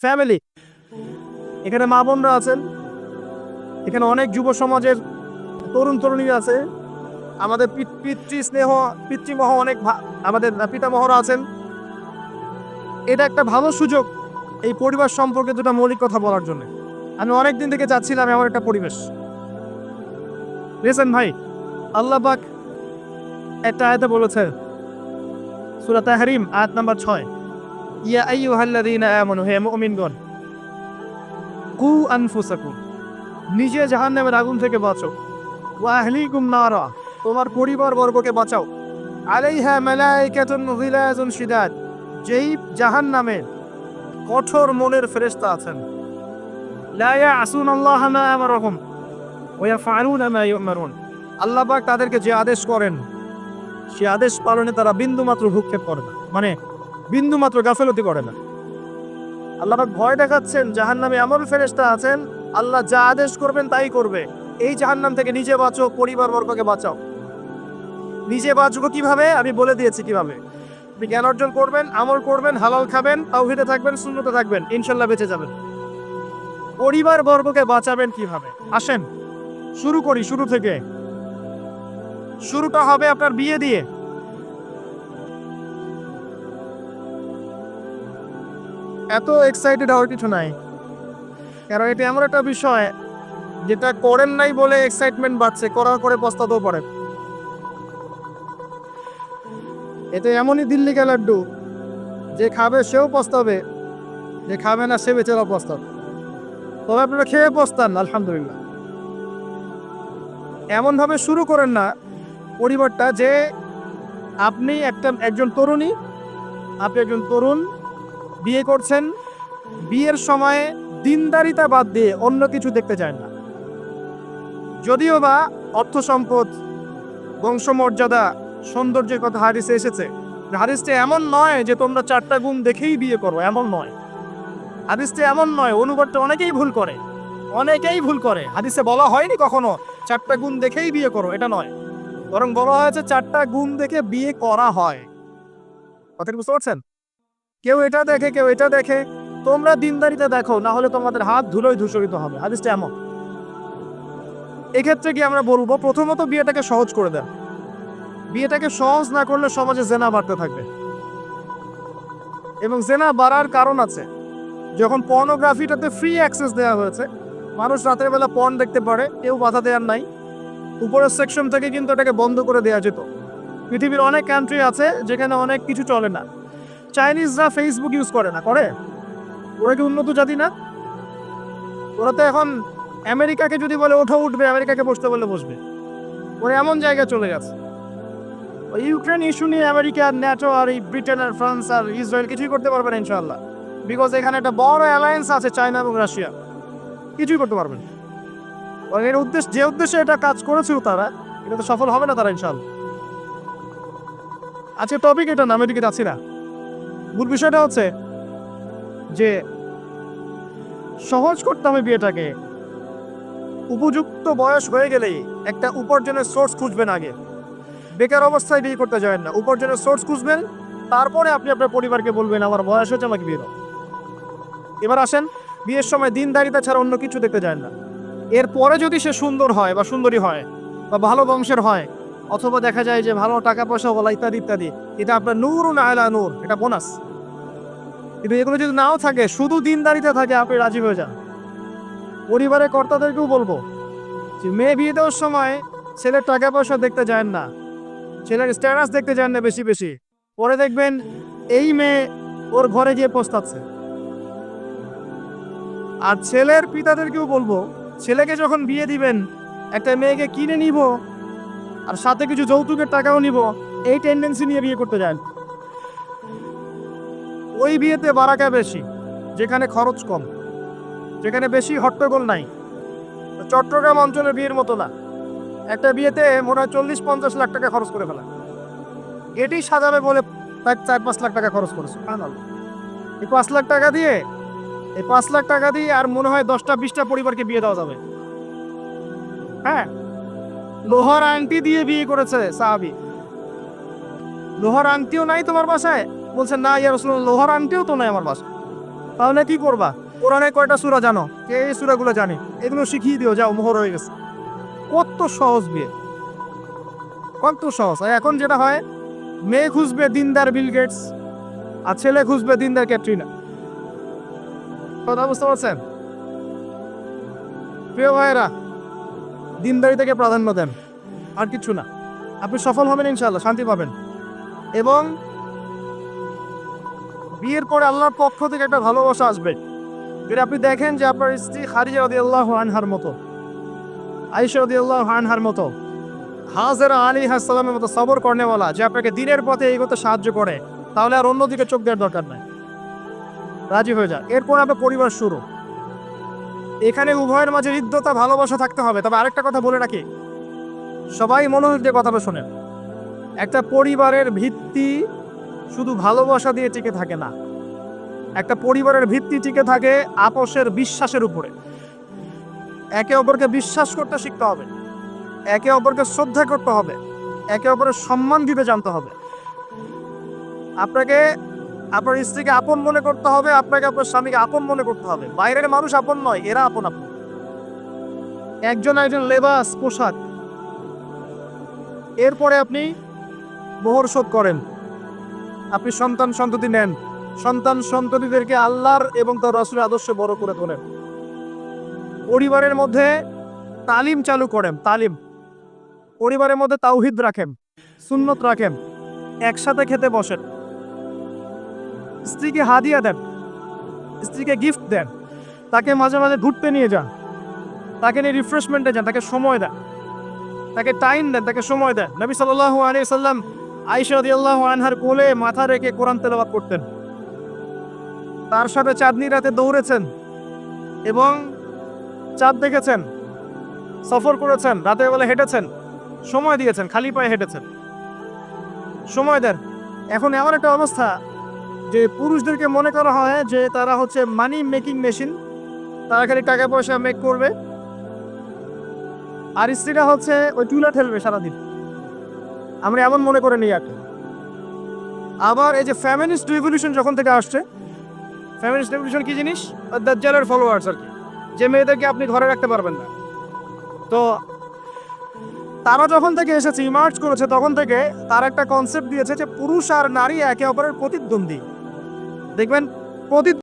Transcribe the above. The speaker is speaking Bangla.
ফ্যামিলি। এখানে মা বোনরা আছেন। এখানে অনেক যুব সমাজের তরুণ তরুণী আছে। আমাদের পিত- স্নেহ পিতৃমহ অনেক আমাদের পিতামহরা আছেন। এটা একটা ভালো সুযোগ এই পরিবার সম্পর্কে দুটো মৌলিক কথা বলার জন্য। আমি অনেক দিন থেকে চাচ্ছিলাম এমন একটা পরিবেশ। রেসেন ভাই, আল্লাহ পাক একটা আয়াতে বলেছে, সূরা তাহরিম, আয়াত নাম্বার ছয়। ইয়া আইয়ুহাল্লাযীনা আমানু হে মুমিনগণ কু আনফুসাকুম নিজে জাহান্নামের আগুন থেকে বাঁচো ওয়া আহলিকুম নারা তোমার পরিবার বর্গকে বাঁচাও। আলাইহা মালাইকাতুন গিলাজুন শিদাদ যেই জাহান্নামে কঠোর মনের ফেরেশতা আছেন। লা ইয়াসুন আল্লাহ মা আমারহুম ওয়া ইয়াফআলুনা মা আল্লাহ পাক তাদেরকে যে আদেশ করেন, সে আদেশ পালনে তারা বিন্দুমাত্র ভূক্ষেপ করে না। মানে বিন্দুমাত্র গাফেলতি করে না। আল্লাহ ভয় দেখাচ্ছেন, জাহান্নামে এমন ফেরেশতা আছেন, আল্লাহ যা আদেশ করবেন তাই করবে। এই জাহান্নাম থেকে নিজে বাঁচো পরিবার বর্গকে বাঁচাও। নিজে বাঁচবো কীভাবে? আমি বলে দিয়েছি কীভাবে। আপনি জ্ঞান অর্জন করবেন, আমল করবেন, হালাল খাবেন, তাওহিদে থাকবেন শূন্যতে থাকবেন, ইনশাল্লাহ বেঁচে যাবেন। পরিবার বর্গকে বাঁচাবেন কীভাবে? আসেন, শুরু করি, শুরু থেকে। শুরুটা হবে আপনার বিয়ে দিয়ে। এত এক্সাইটেড হওয়ার কিছু নাই। কারণ এটা এমন একটা বিষয়, যেটা করেন নাই বলে এক্সাইটমেন্ট বাড়ছে, করার করে পস্তাতেও পারেন। এতে এমনই দিল্লি লাড্ডু, যে খাবে সেও পস্তাবে, যে খাবে না সে বেচারা পস্তাবে। তবে আপনারা খেয়ে পস্তান, আলহামদুলিল্লাহ। এমনভাবে শুরু করেন না, পরিবারটা যে আপনি একটা, একজন তরুণী, আপনি একজন তরুণ বিয়ে করছেন, বিয়ের সময়ে দিনদারিতা বাদ দিয়ে অন্য কিছু দেখতে চায় না। যদিও বা অর্থ সম্পদ, বংশমর্যাদা, সৌন্দর্যের কথা হারিসে এসেছে, হারিসটা এমন নয় যে তোমরা চারটা গুণ দেখেই বিয়ে করো, এমন নয়। হাদিসটা এমন নয় অনুবাদটা অনেকেই ভুল করে, অনেকেই ভুল করে। হাদিসে বলা হয়নি কখনো, চারটা গুণ দেখেই বিয়ে করো, এটা নয়। বরং বলা হয়েছে, চারটা গুণ দেখে বিয়ে করা হয়। কথাটি বুঝতে পারছেন? কেউ এটা দেখে, কেউ এটা দেখে। তোমরা দিনদারিতে দেখো না হলে তোমাদের হাত ধুলোয় ধূসরিত হবে। হাদিসটা এমন। এক্ষেত্রে কি আমরা বলব, প্রথমত বিয়েটাকে সহজ করে দেন। বিয়েটাকে সহজ না করলে সমাজে জেনা বাড়তে থাকবে। এবং জেনা বাড়ার কারণ আছে, যখন পর্নোগ্রাফিটাতে ফ্রি অ্যাক্সেস দেওয়া হয়েছে, মানুষ রাতের বেলা পর্ন দেখতে পারে, কেউ বাধা দেওয়ার নাই। উপরের সেকশন থেকে কিন্তু এটাকে বন্ধ করে দেওয়া যেত। পৃথিবীর অনেক কান্ট্রি আছে যেখানে অনেক কিছু চলে না। চাইনিজরা ফেসবুক ইউজ করে না, করে? ওরা কি উন্নত জাতি না? ওরা তো এখন আমেরিকাকে যদি বলে ওঠো উঠবে, আমেরিকাকে বসতে বললে বসবে। ওরা এমন জায়গায় চলে গেছে। ওই ইউক্রেন ইস্যু নিয়ে আমেরিকা আর ন্যাটো আর এই ব্রিটেন আর ফ্রান্স আর ইসরায়েল কিছুই করতে পারবে না ইনশাল্লাহ বিকজ এখানে একটা বড় অ্যালায়েন্স আছে চায়না এবং রাশিয়া কিছুই করতে পারবে না। এর উদ্দেশ্য, যে উদ্দেশ্যে এটা কাজ করেছিল তারা, এটা তো সফল হবে না তারা ইনশাল্লাহ আজকে টপিক এটা না আমি এদিকে যাচ্ছি না। মূল বিষয়টা হচ্ছে যে সহজ করতে হবে বিয়েটাকে। উপযুক্ত বয়স হয়ে গেলেই একটা উপার্জনের সোর্স খুঁজবেন আগে। বেকার অবস্থায় বিয়ে করতে যাবেন না। উপার্জনের সোর্স খুঁজবেন, তারপরে আপনি আপনার পরিবারকে বলবেন, আমার বয়স হচ্ছে আমাকে বিয়ে এবার আসেন, বিয়ের সময় দিনদারিতা ছাড়া অন্য কিছু দেখতে যায় না। এরপরে যদি সে সুন্দর হয় বা সুন্দরী হয় বা ভালো বংশের হয় অথবা দেখা যায় যে ভালো টাকা পয়সা বলা ইত্যাদি ইত্যাদি। এটা আপনার নূর না আয়লা নূর, এটা বোনাস। কিন্তু এগুলো যদি নাও থাকে, শুধু দিনদারিতে থাকে, আপনি রাজি হয়ে যান। পরিবারের কর্তাদেরকেও বলব, যে মেয়ে বিয়ে দেওয়ার সময় ছেলের টাকা পয়সা দেখতে যায় না। ছেলের স্ট্যাটাস দেখতে যান না বেশি বেশি। পরে দেখবেন এই মেয়ে ওর ঘরে গিয়ে পস্তাচ্ছে। আর ছেলের পিতাদেরকেও বলব, ছেলেকে যখন বিয়ে দিবেন, একটা মেয়েকে কিনে নিব আর সাথে কিছু যৌতুকের টাকাও নিব। এই টেন্ডেন্সি নিয়ে বিয়ে করতে যান। ওই বিয়েতে বারাকা বেশি, যেখানে খরচ কম, যেখানে বেশি হট্টগোল নাই। চট্টগ্রাম অঞ্চলের বিয়ের মতো না। একটা বিয়েতে মনে হয় চল্লিশ পঞ্চাশ লাখ টাকা খরচ করে ফেলা। এটি সাজাবে বলে প্রায় চার পাঁচ লাখ টাকা খরচ করেছে। এই পাঁচ লাখ টাকা দিয়ে, এই পাঁচ লাখ টাকা দিয়ে আর মনে হয় দশটা বিশটা পরিবারকে বিয়ে দেওয়া যাবে। হ্যাঁ লোহার আংটি দিয়ে বিয়ে করেছে সাহাবি। লোহার আংটিও নাই তোমার বাসায়? বলছে, না ইয়ার লোহার আংটিও তো নাই আমার বাসায়। তাহলে কি করবা? কোরআনে কয়টা সূরা জানো? কে এই সূরাগুলো জানে? এগুলো শিখিয়ে দিও, যাও, মোহর হয়ে গেছে। কত সহজ বিয়ে। কত সহজ। এখন যেটা হয়, মেয়ে খুঁজবে দিনদার বিল গেটস, আর ছেলে খুঁজবে দিনদার ক্যাটরিনা। কথা বুঝতে পারছেন? প্রিয় ভাইয়েরা দিনদারিতাকে প্রাধান্য দেন। আর কিছু না। আপনি সফল হবেন ইনশাল্লাহ শান্তি পাবেন। এবং বিয়ের পরে আল্লাহর পক্ষ থেকে একটা ভালোবাসা আসবে। যদি আপনি দেখেন যে আপনার স্ত্রী খারিজা রদি আল্লাহ আনহার মতো আইসা রদি আল্লাহ আনহার মতো, হাজরা আলী হাসালামের মতো সবর কর্নেওয়ালা, যে আপনাকে দিনের পথে এগোতে সাহায্য করে, তাহলে আর অন্যদিকে চোখ দেওয়ার দরকার নাই। রাজি হয়ে যান। এরপর আপনার পরিবার শুরু। এখানে উভয়ের মাঝে হৃদ্যতা, ভালোবাসা থাকতে হবে। তবে আরেকটা কথা বলে রাখি। সবাই মনোযোগ দিয়ে কথাটা শোনেন। একটা পরিবারের ভিত্তি শুধু ভালোবাসা দিয়ে টিকে থাকে না। একটা পরিবারের ভিত্তি টিকে থাকে আপসের বিশ্বাসের উপরে। একে অপরকে বিশ্বাস করতে শিখতে হবে। একে অপরকে শ্রদ্ধা করতে হবে। একে অপরের সম্মান দিতে জানতে হবে। আপনাকে আপনার স্ত্রীকে আপন মনে করতে হবে, আপনাকে আপনার স্বামীকে আপন মনে করতে হবে। বাইরের মানুষ আপন নয়, এরা আপন আপন। একজন একজন লেবাস, পোশাক। এরপরে আপনি মোহর শোধ করেন। আপনি সন্তান সন্ততি নেন। সন্তান সন্ততিদেরকে আল্লাহর এবং তার রসুলের আদর্শে বড় করে তোলেন। পরিবারের মধ্যে তালিম চালু করেন, তালিম। পরিবারের মধ্যে তাওহিদ রাখেন, সুন্নত রাখেন। একসাথে খেতে বসেন। স্ত্রীকে হাদিয়া দেন, স্ত্রীকে গিফট দেন, তাকে মাঝে মাঝে ঘুরতে নিয়ে যান, তাকে নিয়ে রিফ্রেশমেন্টে যান, তাকে সময় দেন, তাকে টাইম দেন, তাকে সময় দেন। নবী সাল্লাল্লাহু আলাইহি সাল্লাম আয়েশা রাদিয়াল্লাহু আনহার কোলে মাথা রেখে কোরআন তেলাওয়াত করতেন। তার সাথে চাঁদনি রাতে দৌড়েছেন এবং চাঁদ দেখেছেন, সফর করেছেন রাতের বেলা হেঁটেছেন, সময় দিয়েছেন, খালি পায়ে হেঁটেছেন। সময় দেন। এখন এমন একটা অবস্থা যে পুরুষদেরকে মনে করা হয় যে তারা হচ্ছে মানি মেকিং মেশিন তারা খালি টাকা পয়সা মেক করবে। আর স্ত্রীরা হচ্ছে ওই চুলা ঠেলবে সারাদিন। আমরা এমন মনে করে নিই একটা আবার এই যে ফ্যামিনিস্ট রিভলিউশন যখন থেকে আসছে ফ্যামিনিস্ট রিভলিউশন কি জিনিস? দাজ্জালের ফলোয়ার্স আর কি। যে মেয়েদেরকে আপনি ঘরে রাখতে পারবেন না। তো তারা যখন থেকে এসেছে ইমার্জ করেছে, তখন থেকে তার একটা কনসেপ্ট দিয়েছে যে পুরুষ আর নারী একে অপরের প্রতিদ্বন্দ্বী। দেখবেন প্রতি